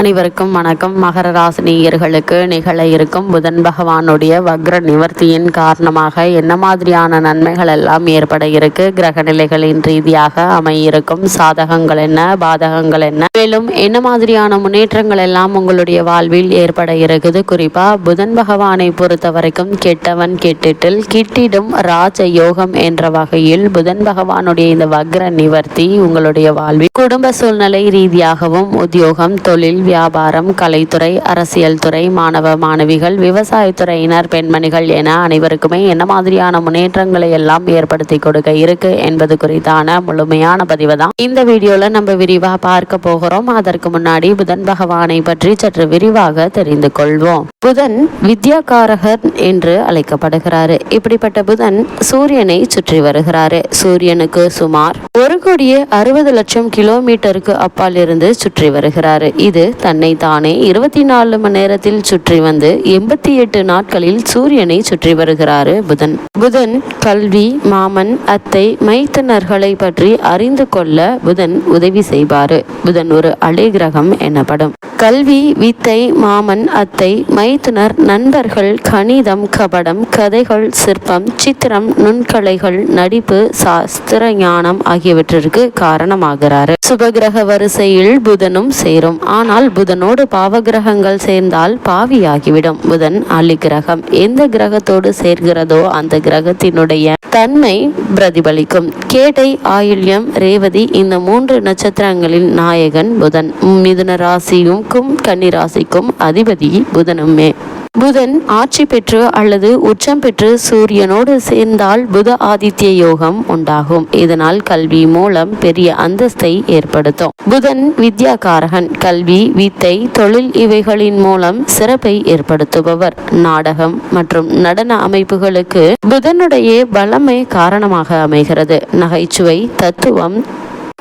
அனைவருக்கும் வணக்கம். மகர ராசினியர்களுக்கு நிகழ இருக்கும் புதன் பகவானுடைய வக்ர நிவர்த்தியின் காரணமாக என்ன மாதிரியான நன்மைகள் எல்லாம் ஏற்பட இருக்கு? கிரக நிலைகளின் ரீதியாக அமையிருக்கும் சாதகங்கள் என்ன? பாதகங்கள் என்ன? மேலும் என்ன மாதிரியான முன்னேற்றங்கள் எல்லாம் உங்களுடைய வாழ்வில் ஏற்பட இருக்குது? குறிப்பா புதன் பகவானை பொறுத்த வரைக்கும் கெட்டவன் கெட்டிட்டில் கிட்டிடும் ராஜ யோகம் என்ற வகையில் புதன் பகவானுடைய இந்த வக்ர நிவர்த்தி உங்களுடைய வாழ்வில் குடும்ப சூழ்நிலை ரீதியாகவும் உத்தியோகம் தொழில் வியாபாரம் கலைத்துறை அரசியல் துறை மாணவ மாணவிகள் விவசாயத்துறையினர் பெண்மணிகள் என அனைவருக்குமே என்ன மாதிரியான முன்னேற்றங்களை எல்லாம் ஏற்படுத்தி கொடுக்க இருக்கு என்பது குறித்தான முழுமையான பதிவு தான் இந்த வீடியோல நம்ம விரிவா பார்க்க போகிறோம். அதற்கு முன்னாடி புதன் பகவானை பற்றி சற்று விரிவாக தெரிந்து கொள்வோம். புதன் வித்யாகாரகர் என்று அழைக்கப்படுகிறாரு. இப்படிப்பட்ட புதன் சூரியனை சுற்றி வருகிறாரு. சூரியனுக்கு சுமார் ஒரு கோடியே அறுபது லட்சம் கிலோமீட்டருக்கு அப்பால் இருந்து சுற்றி வருகிறாரு. இது தன்னை தானே இருபத்தி நாலு மணி நேரத்தில் சுற்றி வந்து எண்பத்தி எட்டு நாட்களில் சூரியனை சுற்றி வருகிறாரு புதன். புதன் கல்வி மாமன் அத்தை மைத்தனர்களை பற்றி அறிந்து கொள்ள புதன் உதவி செய்வாரு. புதன் ஒரு அலை கிரகம் எனப்படும். கல்வி வித்தை மாமன் அத்தை மைத்துனர் நண்பர்கள் கணிதம் கபடம் கதைகள் சிற்பம் சித்திரம் நுண்கலைகள் நடிப்பு சாஸ்திர ஞானம் ஆகியவற்றிற்கு காரணமாகிறாரு. சுபகிரக வரிசையில் புதனும் சேரும். ஆனால் புதனோடு பாவகிரகங்கள் சேர்ந்தால் பாவியாகிவிடும். புதன் அலி கிரகம் எந்த கிரகத்தோடு சேர்கிறதோ அந்த கிரகத்தினுடைய தன்மை பிரதிபலிக்கும். கேட்டை ஆயுள்யம் ரேவதி இந்த மூன்று நட்சத்திரங்களின் நாயகன் புதன். மிதுன ராசியும் கன்னி ராசிக்கும் அதிபதி புதனுமே. புதன் ஆட்சி பெற்று அல்லது உச்சம் பெற்று சூரியனோடு சேர்ந்தால் புத ஆதித்ய யோகம் உண்டாகும். இதனால் கல்வி மூலம் பெரிய அந்தஸ்தை ஏற்படுத்தும். புதன் வித்யாகாரகன் கல்வி வித்தை தொழில் இவைகளின் மூலம் சிறப்பை ஏற்படுத்துபவர். நாடகம் மற்றும் நடன அமைப்புகளுக்கு புதனுடைய பலமே காரணமாக அமைகிறது. நகைச்சுவை தத்துவம்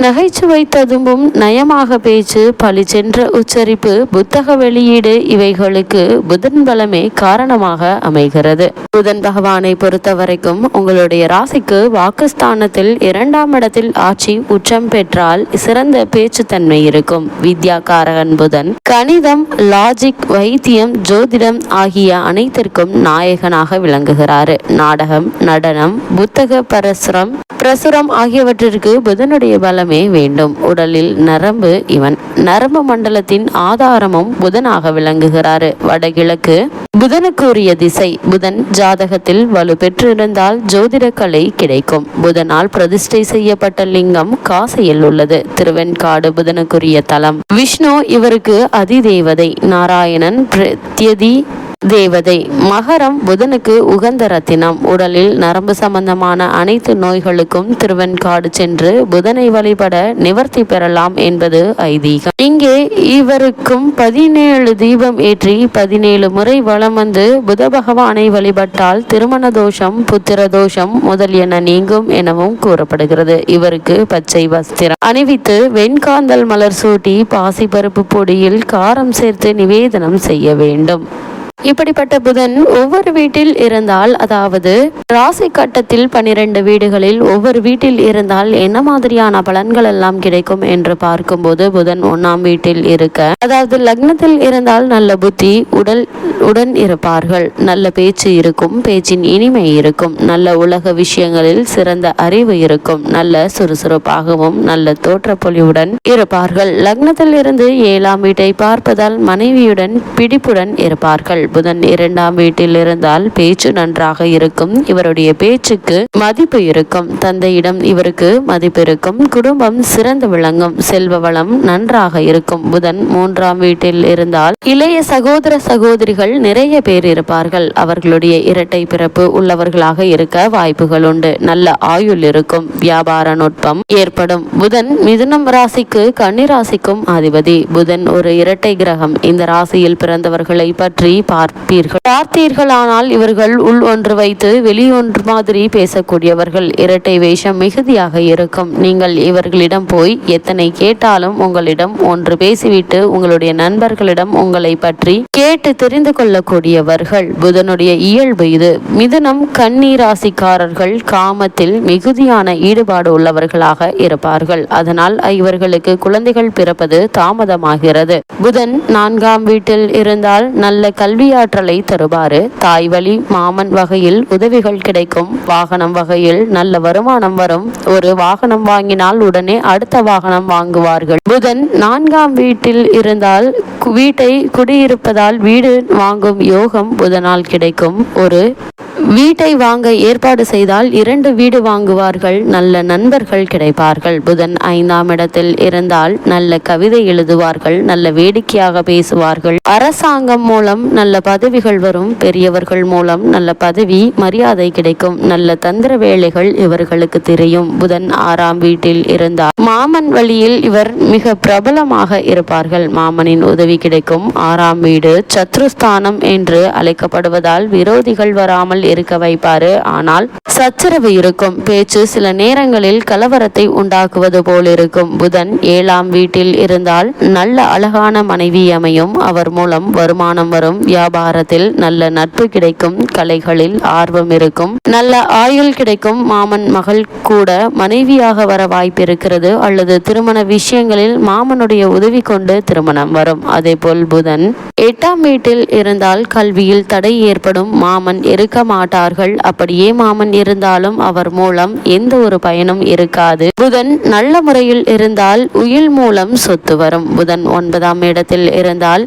நகைச்சுவை ததும்பும் நயமாக பேச்சு பழிச்சென்ற உச்சரிப்பு புத்தக வெளியீடு இவைகளுக்கு புதன் பலமே காரணமாக அமைகிறது. புதன் பகவானை பொறுத்த வரைக்கும் உங்களுடைய ராசிக்கு வாக்குஸ்தானத்தில் இரண்டாம் இடத்தில் ஆட்சி உச்சம் பெற்றால் சிறந்த பேச்சுத்தன்மை இருக்கும். வித்யாகாரகன் புதன் கணிதம் லாஜிக் வைத்தியம் ஜோதிடம் ஆகிய அனைத்திற்கும் நாயகனாக விளங்குகிறாரு. நாடகம் நடனம் புத்தக பரசுரம் பிரசுரம் ஆகியவற்றிற்கு புதனுடைய பலமே வேண்டும். உடலில் நரம்பு இவன் நரம்பு மண்டலத்தின் ஆதாரமும் புதனாக விளங்குகிறாரு. வடகிழக்கு புதனுக்குரிய திசை புதன் ஜாதகத்தில் வலு பெற்றிருந்தால் ஜோதிட கலை கிடைக்கும். புதனால் பிரதிஷ்டை செய்யப்பட்ட லிங்கம் காசையில் உள்ளது. திருவெண்காடு புதனுக்குரிய தலம். விஷ்ணு இவருக்கு அதிதேவதை. நாராயணன் பிரத்யதி தேவதை. மகரம் புதனுக்கு உகந்த ரத்தினம். உடலில் நரம்பு சம்பந்தமான அனைத்து நோய்களுக்கும் திருவெண்காடு சென்று புதனை வழிபட நிவர்த்தி பெறலாம் என்பது ஐதீகம். இங்கே இவருக்கும் பதினேழு தீபம் ஏற்றி பதினேழு முறை வலம் வந்து புத பகவானை வழிபட்டால் திருமண தோஷம் புத்திர தோஷம் முதலியன நீங்கும் எனவும் கூறப்படுகிறது. இவருக்கு பச்சை வஸ்திரம். அணிவித்து வெண்காந்தல் மலர் சூட்டி பாசிப்பருப்பு பொடியில் காரம் சேர்த்து நிவேதனம் செய்ய வேண்டும். இப்படிப்பட்ட புதன் ஒவ்வொரு வீட்டில் இருந்தால் அதாவது ராசி கட்டத்தில் பனிரெண்டு வீடுகளில் ஒவ்வொரு வீட்டில் இருந்தால் என்ன மாதிரியான பலன்கள் எல்லாம் கிடைக்கும் என்று பார்க்கும்போது புதன் ஒன்னாம் வீட்டில் இருக்க அதாவது லக்னத்தில் இருந்தால் நல்ல புத்தி உடல் உடன் இருப்பார்கள். நல்ல பேச்சு இருக்கும் பேச்சின் இனிமை இருக்கும். நல்ல உலக விஷயங்களில் சிறந்த அறிவு இருக்கும். நல்ல சுறுசுறுப்பாகவும் நல்ல தோற்றப்பொலிவுடன் இருப்பார்கள். லக்னத்தில் இருந்து ஏழாம் வீட்டை பார்ப்பதால் மனைவியுடன் பிடிப்புடன் இருப்பார்கள். புதன் இரண்டாம் வீட்டில் இருந்தால் பேச்சு நன்றாக இருக்கும். இவருடைய பேச்சுக்கு மதிப்பு இருக்கும். தந்தையிடம் இவருக்கு மதிப்பு இருக்கும். குடும்பம் சிறந்து விளங்கும். செல்வ வளம் நன்றாக இருக்கும். புதன் மூன்றாம் வீட்டில் இருந்தால் இளைய சகோதர சகோதரிகள் நிறைய பேர் இருப்பார்கள். அவர்களுடைய இரட்டை பிறப்பு உள்ளவர்களாக இருக்க வாய்ப்புகள் உண்டு. நல்ல ஆயுள் இருக்கும். வியாபார நுட்பம் ஏற்படும். புதன் மிதுனம் ராசிக்கு கன்னிராசிக்கும் அதிபதி புதன் ஒரு இரட்டை கிரகம். இந்த ராசியில் பிறந்தவர்களை பற்றி பார்ப்பீர்கள். பார்த்தீர்களானால் இவர்கள் உள் ஒன்று வைத்து வெளியொன்று மாதிரி பேசக்கூடியவர்கள். இரட்டை வேஷம் மிகுதியாக இருக்கும். நீங்கள் இவர்களிடம் போய் எத்தனை கேட்டாலும் உங்களிடம் ஒன்று பேசிவிட்டு உங்களுடைய நண்பர்களிடம் உங்களை பற்றி கேட்டு தெரிந்து கொள்ளக்கூடியவர்கள். புதனுடைய இயல்பு இது. மிதுனம் கண்ணீராசிக்காரர்கள் காமத்தில் மிகுதியான ஈடுபாடு உள்ளவர்களாக இருப்பார்கள். அதனால் இவர்களுக்கு குழந்தைகள் பிறப்பது தாமதமாகிறது. புதன் நான்காம் வீட்டில் இருந்தால் நல்ல கல்வி கல்வியாற்றலை தருவாரு தாய் வழி மாமன் வகையில் உதவிகள் கிடைக்கும். வாகனம் வகையில் நல்ல வருமானம் வரும். ஒரு வாகனம் வாங்கினால் உடனே அடுத்த வாகனம் வாங்குவார்கள். புதன் நான்காம் வீட்டில் இருந்தால் வீட்டை குடியிருப்பதால் வீடு வாங்கும் யோகம் புதனால் கிடைக்கும். ஒரு வீட்டை வாங்க ஏற்பாடு செய்தால் இரண்டு வீடு வாங்குவார்கள் நல்ல நண்பர்கள் கிடைப்பார்கள். புதன் ஐந்தாம் இடத்தில் இருந்தால் நல்ல கவிதை எழுதுவார்கள் நல்ல வேடிக்கையாக பேசுவார்கள். அரசாங்கம் மூலம் நல்ல பதவிகள் வரும் பெரியவர்கள் மூலம் நல்ல பதவி மரியாதை கிடைக்கும் நல்ல தந்திர வேலைகள் இவர்களுக்கு தெரியும். புதன் ஆறாம் வீட்டில் இருந்தால் மாமன் வழியில் இவர் மிக பிரபலமாக இருப்பார்கள். மாமனின் உதவி கிடைக்கும். ஆறாம் வீடு சத்ருஸ்தானம் என்று அழைக்கப்படுவதால் விரோதிகள் வராமல் இருக்க வைப்பாரு. ஆனால் சச்சரவு இருக்கும். பேச்சு சில நேரங்களில் கலவரத்தை உண்டாக்குவது போல் இருக்கும் புதன் ஏழாம் வீட்டில் இருந்தால் நல்ல அழகான மனைவி அமையும். அவர் மூலம் வருமானம் வரும். வியாபாரத்தில் நல்ல நட்பு கிடைக்கும். கலைகளில் ஆர்வம் இருக்கும். நல்ல ஆயுள் கிடைக்கும். மாமன் மகள் கூட மனைவியாக வர வாய்ப்பு இருக்கிறது அல்லது திருமண விஷயங்களில் மாமனுடைய உதவி கொண்டு திருமணம் வரும். அதே போல் புதன் எட்டாம் வீட்டில் இருந்தால் கல்வியில் தடை ஏற்படும். மாமன் இருக்க மாட்டார்கள். அப்படியே மாமன் இருந்தாலும் அவர் மூலம் எந்த ஒரு பயனும் இருக்காது. புதன் நல்ல முறையில் இருந்தால் உயில் மூலம் சொத்து வரும். புதன் ஒன்பதாம் இடத்தில் இருந்தால்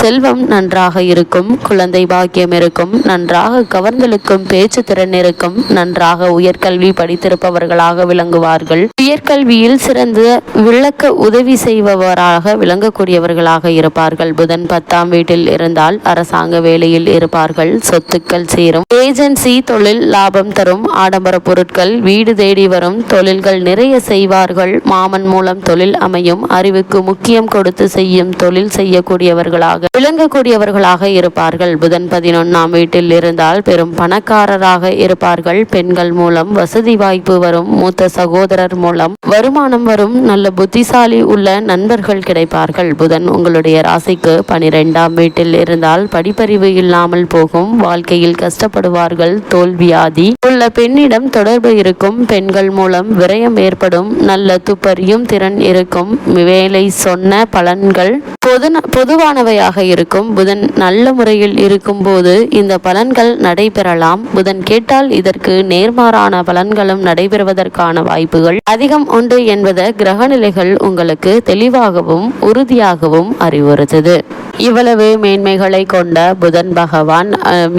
செல்வம் நன்றாக இருக்கும் குழந்தை பாக்கியம் இருக்கும் நன்றாக கவர்ந்தெழுக்கும் பேச்சு திறன் இருக்கும் நன்றாக உயர்கல்வி படித்திருப்பவர்களாக விளங்குவார்கள். உயர்கல்வியில் சிறந்து விளக்க உதவி செய்பவராக விளங்கக்கூடியவர்களாக இருப்பார்கள். புதன் பத்தாம் வீட்டில் இருந்தால் அரசாங்க வேலையில் இருப்பார்கள். சொத்துக்கள் சேரும். ஏஜென்சி தொழில் லாபம் தரும். ஆடம்பர பொருட்கள் வீடு தேடி வரும். தொழில்கள் நிறைய செய்வார்கள். மாமன் மூலம் தொழில் அமையும். அறிவுக்கு முக்கியம் கொடுத்து செய்யும் தொழில் செய்யக்கூடியவர்களாக விளங்கக்கூடியவர்களாக இருப்பார்கள். புதன் பதினொன்னாம் வீட்டில் இருந்தால் பெரும் பணக்காரராக இருப்பார்கள். பெண்கள் மூலம் வசதி வாய்ப்பு வரும். மூத்த சகோதரர் மூலம் வருமானம் வரும். நல்ல புத்திசாலி உள்ள நண்பர்கள் கிடைப்பார்கள். புதன் உங்களுடைய ராசிக்கு பனிரெண்டாம் வீட்டில் இருந்தால் படிப்பறிவு இல்லாமல் போகும். வாழ்க்கையில் கஷ்டப்படுவார்கள். தோல்வியாதி உள்ள பெண்ணிடம் தொடர்பு இருக்கும். பெண்கள் மூலம் விரயம் ஏற்படும். நல்ல துப்பறியும் திறன் இருக்கும். வேலை சொன்ன பலன்கள் பொது பொதுவானவையாக இருக்கும். புதன் நல்ல முறையில் இருக்கும்போது இந்த பலன்கள் நடைபெறலாம். புதன் கேட்டால் இதற்கு நேர்மாறான பலன்களும் நடைபெறுவதற்கான வாய்ப்புகள் அதிகம் உண்டு என்பதை கிரகநிலைகள் உங்களுக்கு தெளிவாகவும் உறுதியாகவும் அறிவுறுத்துது. இவ்வளவு மேன்மைகளை கொண்ட புதன் பகவான் அஹ்,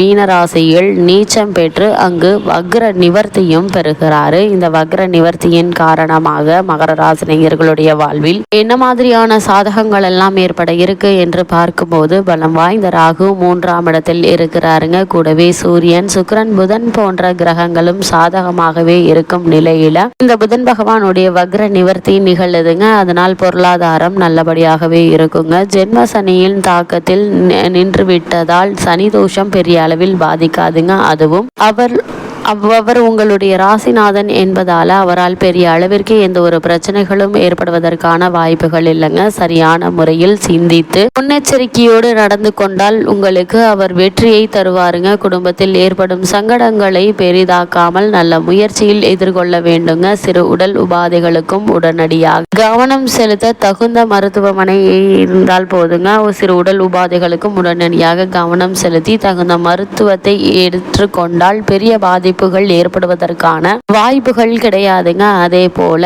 நீச்சம் பெற்று அங்கு வக்ர நிவர்த்தியும் பெறுகிறாரு. இந்த வக்ர நிவர்த்தியின் காரணமாக மகர ராசினியர்களுடைய வாழ்வில் என்ன மாதிரியான சாதகங்கள் எல்லாம் ஏற்பட இருக்கு என்று பார்க்க இருக்கும்போது பலம் வாய்ந்த ராகு மூன்றாம் இடத்தில் இருக்கிறாருங்க. கூடவே சூரியன் சுக்கரன் புதன் போன்ற கிரகங்களும் சாதகமாகவே இருக்கும் நிலையில இந்த புதன் பகவானுடைய வக்ர நிவர்த்தி நிகழுதுங்க. அதனால் பொருளாதாரம் நல்லபடியாகவே இருக்குங்க. ஜென்ம சனியின் தாக்கத்தில் நி- நின்று விட்டதால் சனி தோஷம் பெரிய அளவில் பாதிக்காதுங்க. அதுவும் அவர் அவ்வவர் உங்களுடைய ராசிநாதன் என்பதால் அவரால் பெரிய அளவிற்கு எந்த ஒரு பிரச்சனைகளும் ஏற்படுவதற்கான வாய்ப்புகள் இல்லைங்க. சரியான முறையில் சிந்தித்து முன்னெச்சரிக்கையோடு நடந்து கொண்டால் உங்களுக்கு அவர் வெற்றியை தருவாருங்க. குடும்பத்தில் ஏற்படும் சங்கடங்களை பெரிதாக்காமல் நல்ல முயற்சியில் எதிர்கொள்ள வேண்டுங்க. சிறு உடல் உபாதைகளுக்கும் உடனடியாக கவனம் செலுத்த தகுந்த மருத்துவமனை இருந்தால் போதுங்க. சிறு உடல் உபாதைகளுக்கும் உடனடியாக கவனம் செலுத்தி தகுந்த மருத்துவத்தை ஏற்றுக்கொண்டால் பெரிய பாதிப்புகள் ஏற்படுவதற்கான வாய்ப்புகள் கிடையாதுங்க. அதே போல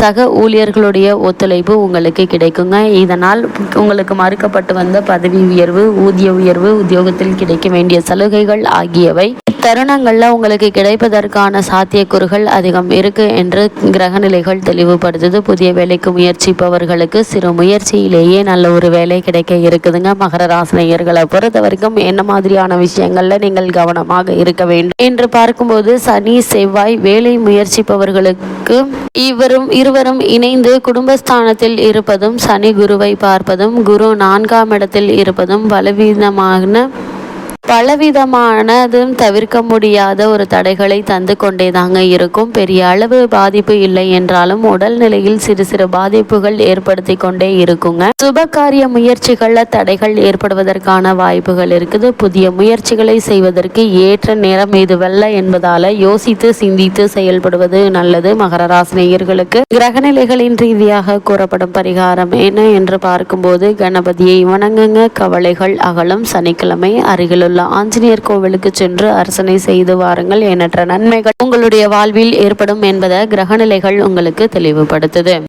சக ஊழியர்களுடைய ஒத்துழைப்பு உங்களுக்கு கிடைக்குங்க. இதனால் உங்களுக்கு மறுக்கப்பட்டு வந்த பதவி உயர்வு ஊதிய உயர்வு உத்தியோகத்தில் கிடைக்க வேண்டிய சலுகைகள் ஆகியவை தருணங்கள்ல உங்களுக்கு கிடைப்பதற்கான சாத்தியக்கூறுகள் அதிகம் இருக்கு என்று கிரகநிலைகள் தெளிவுபடுத்துது. புதிய வேலைக்கு முயற்சிப்பவர்களுக்கு சிறு முயற்சியிலேயே நல்ல ஒரு வேலை கிடைக்க இருக்குதுங்க. மகர ராசினியர்களை பொறுத்த வரைக்கும் என்ன மாதிரியான விஷயங்கள்ல நீங்கள் கவனமாக இருக்க வேண்டும்? என்று பார்க்கும்போது சனி செவ்வாய் வேலை முயற்சிப்பவர்களுக்கு இவரும் இருவரும் இணைந்து குடும்பஸ்தானத்தில் இருப்பதும் சனி குருவை பார்ப்பதும் குரு நான்காம் இடத்தில் இருப்பதும் பலவீனமான பலவிதமானதும் தவிர்க்க முடியாத ஒரு தடைகளை தந்து கொண்டேதாங்க இருக்கும். பெரிய அளவு பாதிப்பு இல்லை என்றாலும் உடல்நிலையில் சிறு சிறு பாதிப்புகள் ஏற்படுத்தி கொண்டே இருக்குங்க. சுபகாரிய முயற்சிகள்ல தடைகள் ஏற்படுவதற்கான வாய்ப்புகள் இருக்குது. புதிய முயற்சிகளை செய்வதற்கு ஏற்ற நேரம் இதுவல்ல என்பதால யோசித்து சிந்தித்து செயல்படுவது நல்லது. மகர ராசினியர்களுக்கு கிரகநிலைகளின் ரீதியாக கூறப்படும் பரிகாரம் என்ன என்று பார்க்கும்போது கணபதியை வணங்குங்க. கவலைகள் அகலும். சனிக்கிழமை அருகிலுள்ள ஆஞ்சநேயர் கோவிலுக்கு சென்று அர்ச்சனை செய்து வாருங்கள் எண்ணற்ற நன்மைகள் உங்களுடைய வாழ்வில் ஏற்படும் என்பதை கிரகநிலைகள் உங்களுக்கு தெளிவுபடுத்துது.